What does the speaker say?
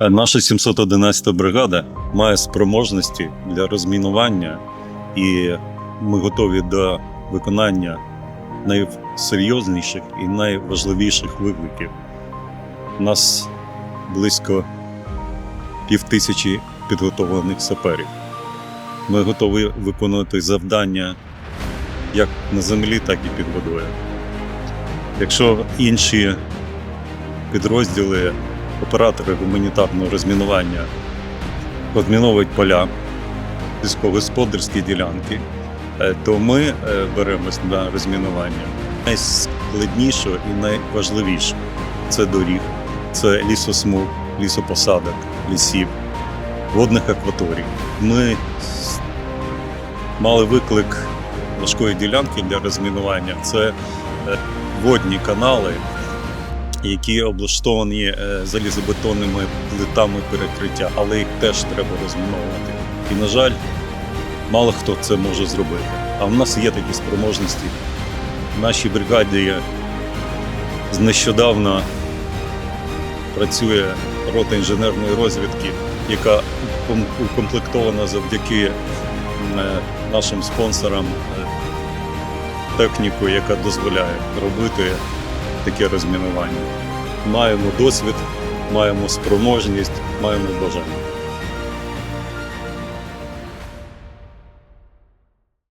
Е, Наша 711 бригада має спроможності для розмінування, і ми готові до виконання найсерйозніших і найважливіших викликів. У нас близько півтисячі підготовлених саперів. Ми готові виконувати завдання як на землі, так і під водою. Якщо інші підрозділи, оператори гуманітарного розмінування розміновують поля, сільськогосподарські ділянки, е, то ми е, беремось на розмінування найскладнішого і найважливішого це доріг, це лісосмуг, лісопосадок, лісів, водних акваторій. Ми мали виклик важкої ділянки для розмінування. Це е, водні канали, які облаштовані е, залізобетонними плитами перекриття, але їх теж треба розміновувати. І, на жаль, мало хто це може зробити. А в нас є такі спроможності. В нашій бригаді нещодавно працює рота інженерної розвідки, яка укомплектована завдяки е, нашим спонсорам е, техніку, яка дозволяє робити таке розмінування. Маємо досвід, маємо спроможність, маємо бажання.